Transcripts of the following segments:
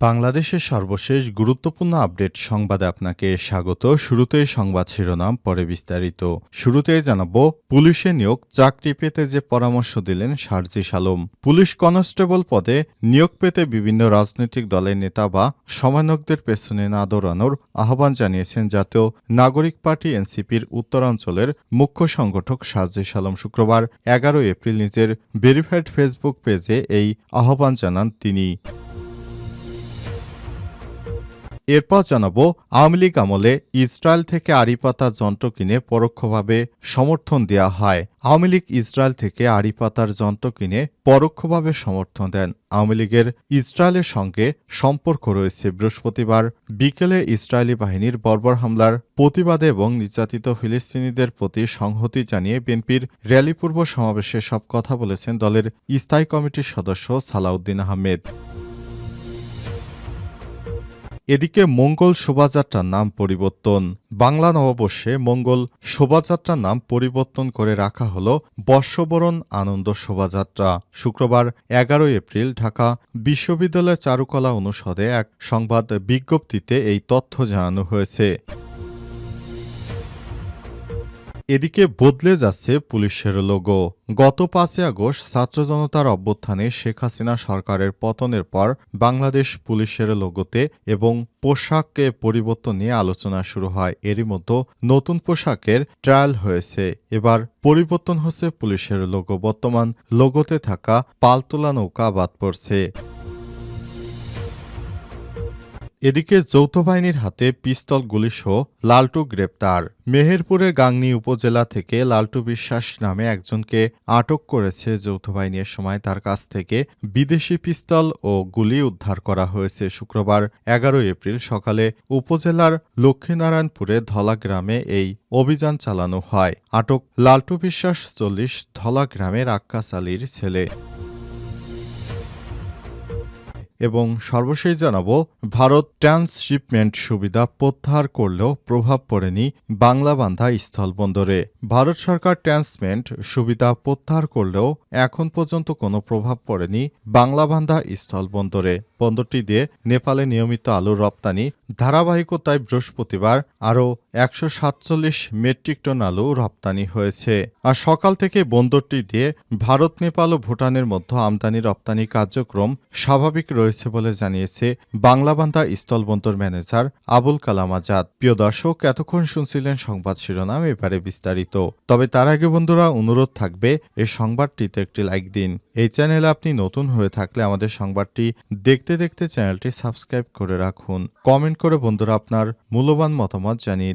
বাংলাদেশের সর্বশেষ গুরুত্বপূর্ণ আপডেট সংবাদে আপনাকে স্বাগত। শুরুতেই সংবাদ শিরোনাম, পরে বিস্তারিত। শুরুতে জানাব, পুলিশে নিয়োগ, চাকরি পেতে যে পরামর্শ দিলেন সার্জিস আলম। পুলিশ কনস্টেবল পদে নিয়োগ পেতে বিভিন্ন রাজনৈতিক দলের নেতা বা সমানকদের পেছনে না দৌড়ানোর আহ্বান জানিয়েছেন জাতীয় নাগরিক পার্টি এনসিপির উত্তরাঞ্চলের মুখ্য সংগঠক সার্জিস আলম শুক্রবার এগারো এপ্রিল নিজের ভেরিফাইড ফেসবুক পেজে এই আহ্বান জানান তিনি। এরপর জানাব, আওয়ামী লীগ আমলে ইসরায়েল থেকে আড়ি পাতার যন্ত্র কিনে পরোক্ষভাবে সমর্থন দেওয়া হয়। আওয়ামী লীগ ইসরায়েল থেকে আড়িপাতার যন্ত্র কিনে পরোক্ষভাবে সমর্থন দেন। আওয়ামী লীগের ইসরায়েলের সঙ্গে সম্পর্ক রয়েছে। বৃহস্পতিবার বিকেলে ইসরায়েলি বাহিনীর বর্বর হামলার প্রতিবাদে এবং নির্যাতিত ফিলিস্তিনিদের প্রতি সংহতি জানিয়ে বিএনপির র্যালিপূর্ব সমাবেশে সব কথা বলেছেন দলের স্থায়ী কমিটির সদস্য সালাউদ্দিন আহমেদ। এদিকে মঙ্গল শোভাযাত্রার নাম পরিবর্তন। বাংলা নববর্ষে মঙ্গল শোভাযাত্রার নাম পরিবর্তন করে রাখা হল বর্ষবরণ আনন্দ শোভাযাত্রা। শুক্রবার এগারো এপ্রিল ঢাকা বিশ্ববিদ্যালয় চারুকলা অনুষদে এক সংবাদ বিজ্ঞপ্তিতে এই তথ্য জানানো হয়েছে। এদিকে বদলে যাচ্ছে পুলিশের লোগো গত পাঁচই আগস্ট ছাত্র জনতার অভ্যুত্থানে শেখ হাসিনা সরকারের পতনের পর বাংলাদেশ পুলিশের লোগোতে এবং পোশাকে পরিবর্তন নিয়ে আলোচনা শুরু হয়। এরই মধ্যে নতুন পোশাকের ট্রায়াল হয়েছে। এবার পরিবর্তন হচ্ছে পুলিশের লোগো বর্তমান লোগোতে থাকা পালতোলা নৌকা বাদ পড়ছে। এদিকে যৌথ বাহিনীর হাতে পিস্তল গুলিসহ লালটু গ্রেপ্তার। মেহেরপুরের গাংনী উপজেলা থেকে লালটু বিশ্বাস নামে একজনকে আটক করেছে যৌথ বাহিনীর সময়। তার কাছ থেকে বিদেশি পিস্তল ও গুলি উদ্ধার করা হয়েছে শুক্রবার এগারোই এপ্রিল সকালে। উপজেলার লক্ষ্মীনারায়ণপুরে ধলা গ্রামে এই অভিযান চালানো হয়। আটক লালটু বিশ্বাস চল্লিশ, ধলা গ্রামের আক্কাস আলীর ছেলে। এবং সর্বশেষ জানাব, ভারত ট্রান্সশিপমেন্ট সুবিধা প্রত্যাহার করলেও প্রভাব পড়েনি বাংলাবান্ধা স্থলবন্দরে। ভারত সরকার ট্রান্সমেন্ট সুবিধা প্রত্যাহার করলেও এখন পর্যন্ত কোনো প্রভাব পড়েনি বাংলাবান্ধা স্থলবন্দরে। বন্দরটি দিয়ে নেপালে নিয়মিত আলু রপ্তানি, ধারাবাহিকতায় বৃহস্পতিবার আরও একশো সাতচল্লিশ মেট্রিক টন আলু রপ্তানি হয়েছে। আর সকাল থেকে বন্দরটি দিয়ে ভারত, নেপাল ও ভুটানের মধ্যে আমদানি রপ্তানি কার্যক্রম স্বাভাবিক রয়েছে বলে জানিয়েছে বাংলাবান্ধা স্থলবন্দর ম্যানেজার আবুল কালাম আজাদ। প্রিয় দর্শক, এতক্ষণ শুনছিলেন সংবাদ শিরোনাম, এবারে বিস্তারিত। তবে তার আগে বন্ধুরা, অনুরোধ থাকবে এই সংবাদটিতে একটি লাইক দিন। এই চ্যানেলে আপনি নতুন হয়ে থাকলে আমাদের সংবাদটি দেখতে দেখতে চ্যানেলটি সাবস্ক্রাইব করে রাখুন। কমেন্ট করে বন্ধুরা আপনার মূল্যবান মতামত জানিয়ে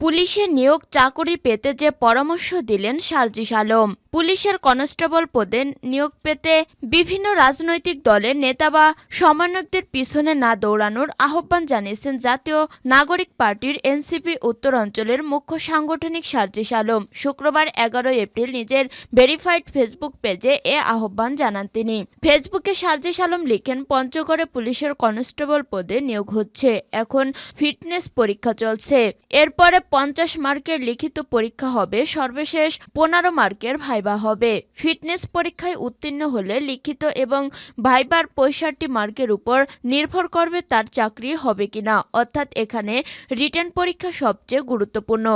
পুলিশে নিয়োগ চাকরি পেতে যে পরামর্শ দিলেন সার্জিস আলম, পুলিশের কনস্টেবল পদে নিয়োগ পেতে বিভিন্ন রাজনৈতিক দলের নেতা বা সমন্বয়কদের পিছনে না দৌড়ানোর আহ্বান জানিয়েছেন জাতীয় নাগরিক পার্টির এনসিপি উত্তর অঞ্চলের মুখ্য সাংগঠনিক সার্জিস আলম। শুক্রবার এগারোই এপ্রিল নিজের ভেরিফাইড ফেসবুক পেজে এ আহ্বান জানান তিনি। ফেসবুকে সার্জিস আলম লিখেন, পঞ্চগড়ে পুলিশের কনস্টেবল পদে নিয়োগ হচ্ছে, এখন ফিটনেস পরীক্ষা চলছে। এরপরে পঞ্চাশ মার্কের লিখিত পরীক্ষা হবে, সর্বশেষ পনেরো মার্কের ভাইবা হবে। ফিটনেস পরীক্ষায় উত্তীর্ণ হলে লিখিত এবং ভাইবার পঁয়ষট্টি মার্কের উপর নির্ভর করবে তার চাকরি হবে কিনা। অর্থাৎ এখানে রিটার্ন পরীক্ষা সবচেয়ে গুরুত্বপূর্ণ।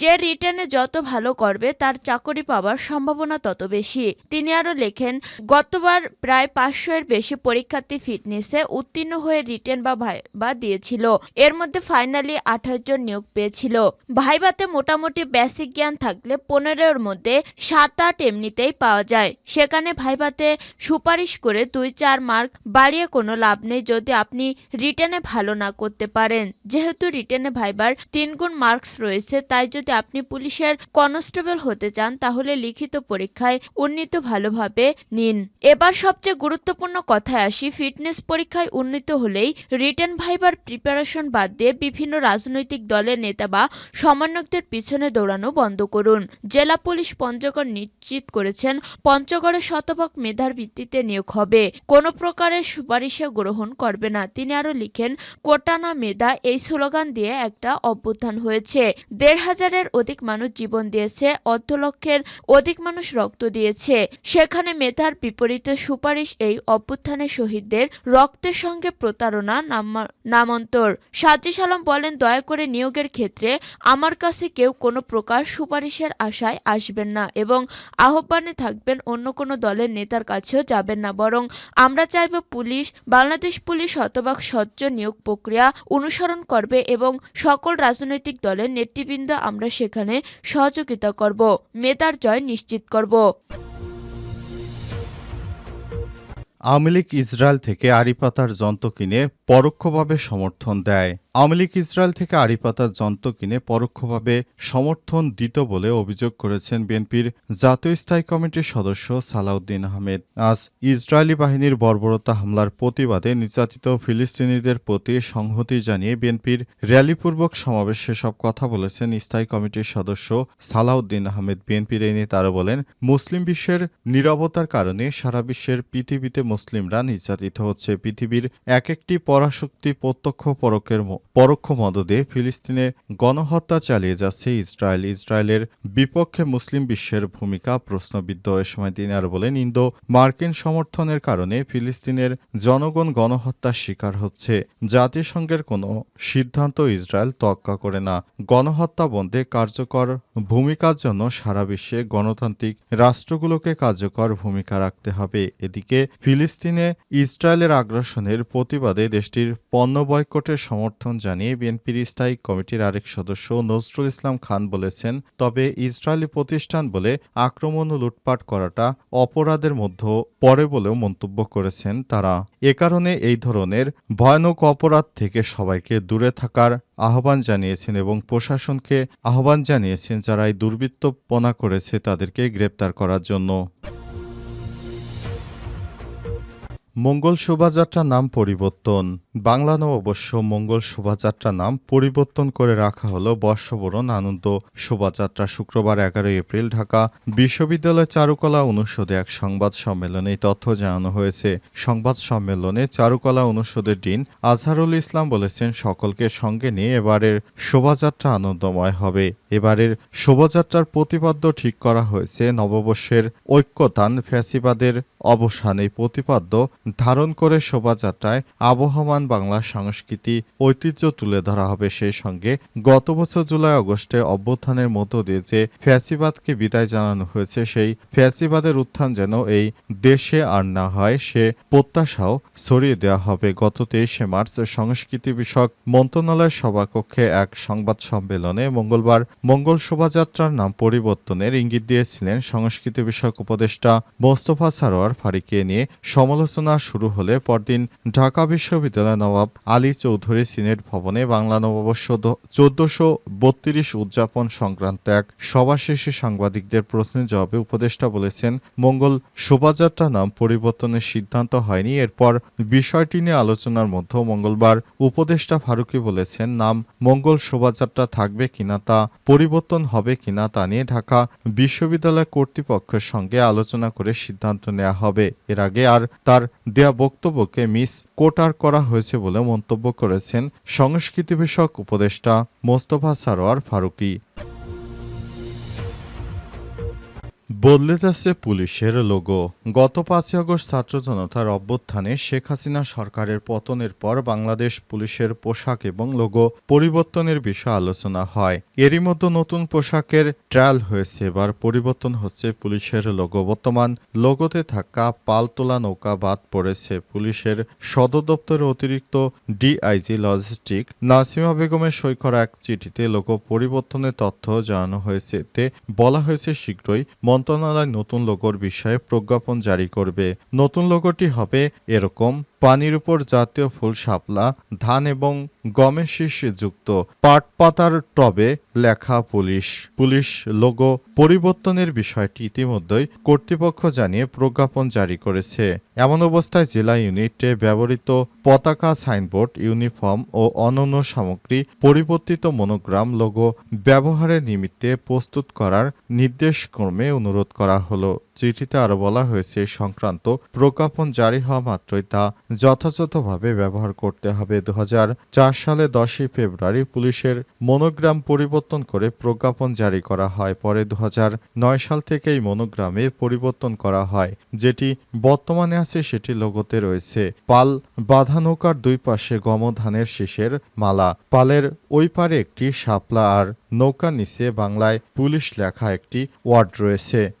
যে রিটার্নে যত ভালো করবে, তার চাকরি পাওয়ার সম্ভাবনা তত বেশি। তিনি আরও লেখেন, গতবার প্রায় পাঁচশো এর বেশি পরীক্ষার্থী ফিটনেসে উত্তীর্ণ হয়ে রিটার্ন বা ভাইবা দিয়েছিল। এর মধ্যে ফাইনালি আঠাশ জন নিয়োগ পেয়েছিল। ভাইভাতে মোটামুটি বেসিক জ্ঞান থাকলে পনেরোর মধ্যে সাত আট এমনিতেই পাওয়া যায়। সেখানে ভাইভাতে সুপারিশ করে দুই চার মার্ক বাড়িয়ে কোনো লাভ নেই যদি আপনি রিটেনে ভালো না করতে পারেন। যেহেতু রিটেনে ভাইবার তিন গুণ মার্কস রয়েছে, তাই যদি আপনি পুলিশের কনস্টেবল হতে চান, তাহলে লিখিত পরীক্ষায় উন্নীত ভালোভাবে নিন। এবার সবচেয়ে গুরুত্বপূর্ণ কথায় আসি ফিটনেস পরীক্ষায় উন্নীত হলেই রিটেন ভাইবার প্রিপারেশন বাদ দিয়ে বিভিন্ন রাজনৈতিক দলের নেতা বা সমন্বয়কদের পিছনে দৌড়ানো বন্ধ করুন। জেলা পুলিশ পঞ্চগড় নিশ্চিত করেছেন পঞ্চগড়ে শতভাগ মেধার ভিত্তিতে নিয়োগ হবে। কোনো প্রকারের সুপারিশে গ্রহণ করবে না। তিনি আরও লিখেন, কোটানা মেধা এই স্লোগান দিয়ে একটা অভ্যুত্থান হয়েছে। দেড় হাজারের অধিক মানুষ জীবন দিয়েছে, অর্ধ লক্ষের অধিক মানুষ রক্ত দিয়েছে। সেখানে মেধার বিপরীতে সুপারিশ এই অভ্যুত্থানের শহীদদের রক্তের সঙ্গে প্রতারণা নামা- নামান্তর। সাজিস আলম বলেন, দয়া করে নিয়োগের ক্ষেত্রে আমার কাছে কেউ কোনো প্রকার সুপারিশের আশায় আসবেন না এবং আহ্বানে থাকবেন অন্য কোনো দলের নেতার কাছেও যাবেন না। বরং আমরা চাইব পুলিশ, বাংলাদেশ পুলিশ শতভাগ স্বচ্ছ নিয়োগ প্রক্রিয়া অনুসরণ করবে এবং সকল রাজনৈতিক দলের নেতৃবৃন্দ আমরা সেখানে সহযোগিতা করব মেধার জয় নিশ্চিত করব। আওয়ামী লীগ ইসরায়েল থেকে আড়ি পাতার যন্ত্র কিনে পরোক্ষভাবে সমর্থন দেয়। আওয়ামী লীগ ইসরায়েল থেকে আড়িপাতার যন্ত্র কিনে পরোক্ষভাবে সমর্থন দিত বলে অভিযোগ করেছেন বিএনপির জাতীয় স্থায়ী কমিটির সদস্য সালাউদ্দিন আহমেদ। আজ ইসরায়েলি বাহিনীর বর্বরতা হামলার প্রতিবাদে নির্যাতিত ফিলিস্তিনিদের প্রতি সংহতি জানিয়ে বিএনপির র্যালিপূর্বক সমাবেশে সব কথা বলেছেন স্থায়ী কমিটির সদস্য সালাউদ্দিন আহমেদ। বিএনপির এই নেতা আরও বলেন, মুসলিম বিশ্বের নিরবতার কারণে সারা বিশ্বের পৃথিবীতে মুসলিমরা নির্যাতিত হচ্ছে। পৃথিবীর এক একটি পরাশক্তি প্রত্যক্ষ পরকের পরোক্ষ মদদে ফিলিস্তিনে গণহত্যা চালিয়ে যাচ্ছে ইসরায়েল। ইসরায়েলের বিপক্ষে মুসলিম বিশ্বের ভূমিকা প্রশ্নবিদ্ধ। এ সময় তিনি আর বলেন, ইন্দো মার্কিন সমর্থনের কারণে ফিলিস্তিনের জনগণ গণহত্যার শিকার হচ্ছে। জাতিসংঘের কোনো সিদ্ধান্ত ইসরায়েল তক্কা করে না। গণহত্যা বন্ধে কার্যকর ভূমিকার জন্য সারা বিশ্বে গণতান্ত্রিক রাষ্ট্রগুলোকে কার্যকর ভূমিকা রাখতে হবে। এদিকে ফিলিস্তিনে ইসরায়েলের আগ্রাসনের প্রতিবাদে দেশটির পণ্য বয়কটের সমর্থন জানিয়ে বিএনপির স্থায়ী কমিটির আরেক সদস্য নজরুল ইসলাম খান বলেছেন, তবে ইসরায়েলি প্রতিষ্ঠান বলে আক্রমণ ও লুটপাট করাটা অপরাধের মধ্যে পড়ে বলেও মন্তব্য করেছেন তারা। এ কারণে এই ধরনের ভয়ানক অপরাধ থেকে সবাইকে দূরে থাকার আহ্বান জানিয়েছেন এবং প্রশাসনকে আহ্বান জানিয়েছেন যারা এই দুর্বৃত্তপনা করেছে তাদেরকে গ্রেপ্তার করার জন্য। মঙ্গল শোভাযাত্রার নাম পরিবর্তন। বাংলা নববর্ষ মঙ্গল শোভাযাত্রার নাম পরিবর্তন করে রাখা হলো বর্ষবরণ আনন্দ শোভাযাত্রা শুক্রবার এগারোই এপ্রিল ঢাকা বিশ্ববিদ্যালয় চারুকলা অনুষদে এক সংবাদ সম্মেলনে তথ্য জানানো হয়েছে। সংবাদ সম্মেলনে চারুকলা অনুষদের ডিন আজহারুল ইসলাম বলেছেন, সকলকে সঙ্গে নিয়ে এবারের শোভাযাত্রা আনন্দময় হবে। এবারের শোভাযাত্রার প্রতিপাদ্য ঠিক করা হয়েছে। নববর্ষের ঐক্যতান ফ্যাসিবাদের অবসান এই প্রতিপাদ্য ধারণ করে শোভাযাত্রায় আবহমান বাংলা সংস্কৃতি ঐতিহ্য তুলে ধরা হবে সেই সঙ্গে গত বছর জুলাই আগস্টে অভ্যুত্থানের মধ্য দিয়ে যে ফ্যাসিবাদকে বিদায় জানানো হয়েছে, সেই ফ্যাসিবাদের উত্থান যেন এই দেশে আর না হয়, সে প্রত্যাশাও ছড়িয়ে দেওয়া হবে। গত তেইশে মার্চ সংস্কৃতি বিষয়ক মন্ত্রণালয়ের সভাকক্ষে এক সংবাদ সম্মেলনে মঙ্গলবার মঙ্গল শোভাযাত্রার নাম পরিবর্তনের ইঙ্গিত দিয়েছিলেন সংস্কৃতি বিষয়ক উপদেষ্টা মোস্তফা সারোয়ার ফারিকে নিয়ে সমালোচনা শুরু হলে পরদিন ঢাকা বিশ্ববিদ্যালয় নবাব আলী চৌধুরী সিনেট ভবনে বাংলা নববর্ষ চোদ্দশো বত্রিশ উদযাপন সংক্রান্ত এক সভা শেষে সাংবাদিকদের প্রশ্নের জবাবে উপদেষ্টা বলেছেন, মঙ্গল শোভাযাত্রা নাম পরিবর্তনের সিদ্ধান্ত হয়নি। এরপর বিষয়টি নিয়ে আলোচনার মধ্যে মঙ্গলবার উপদেষ্টা ফারুকি বলেছেন, নাম মঙ্গল শোভাযাত্রা থাকবে কিনা তা, পরিবর্তন হবে কিনা তা নিয়ে ঢাকা বিশ্ববিদ্যালয় কর্তৃপক্ষের সঙ্গে আলোচনা করে সিদ্ধান্ত নেওয়া হবে। এর আগে আর তার দেয়া বক্তব্যকে মিস কোটার করা হয়েছে। বলে মন্তব্য করেছেন সংস্কৃতি বিষয়ক উপদেষ্টা মোস্তফা সারোয়ার ফারুকি। বদলে যাচ্ছে পুলিশের লোগো গত পাঁচই আগস্ট ছাত্র জনতার অভ্যুত্থানে শেখ হাসিনা সরকারের পতনের পর বাংলাদেশ পুলিশের পোশাক এবং লোগো পরিবর্তনের বিষয়ে আলোচনা হয়। এরই মধ্যে নতুন পোশাকের ট্রায়াল হয়েছে। এবার পরিবর্তন হচ্ছে পুলিশের লোগো বর্তমান লোগোতে থাকা পালতোলা নৌকা বাদ পড়েছে। পুলিশের সদর দপ্তরের অতিরিক্ত ডিআইজি লজিস্টিক নাসিমা বেগমের সই করা এক চিঠিতে লোগো পরিবর্তনের তথ্য জানানো হয়েছে। এতে বলা হয়েছে, শীঘ্রই মন্ত্রণালয় মন্ত্রণালয় নতুন লোগোর বিষয়ে প্রজ্ঞাপন জারি করবে। নতুন লোগোটি হবে এরকম, পানির উপর জাতীয় ফুল শাপলা, ধান এবং গমের শীষ যুক্ত। পাট পাতার টবে লেখা পুলিশ। পুলিশ লোগো পরিবর্তনের বিষয়টি ইতিমধ্যেই কর্তৃপক্ষ জানিয়ে প্রজ্ঞাপন জারি করেছে। এমন অবস্থায় জেলা ইউনিটে ব্যবহৃত পতাকা, সাইনবোর্ড, ইউনিফর্ম ও অন্যান্য সামগ্রী পরিবর্তিত মনোগ্রাম লোগো ব্যবহারের নিমিত্তে প্রস্তুত করার নির্দেশক্রমে অনুরোধ করা হলো। চিঠিতে আরও বলা হয়েছে সংক্রান্ত প্রজ্ঞাপন জারি হওয়া মাত্রই তা যথাযথভাবে ব্যবহার করতে হবে। দুহাজার চার সালে দশই ফেব্রুয়ারি পুলিশের মনোগ্রাম পরিবর্তন করে প্রজ্ঞাপন জারি করা হয়। পরে দু সাল থেকে এই মনোগ্রামে পরিবর্তন করা হয়। যেটি বর্তমানে আছে, সেটি লোগোতে রয়েছে। পাল বাঁধা নৌকার দুই পাশে গমধানের শীষের মালা। পালের ওই পারে একটি শাপলা আর নৌকা নিচে বাংলায় পুলিশ লেখা একটি ওয়ার্ড রয়েছে।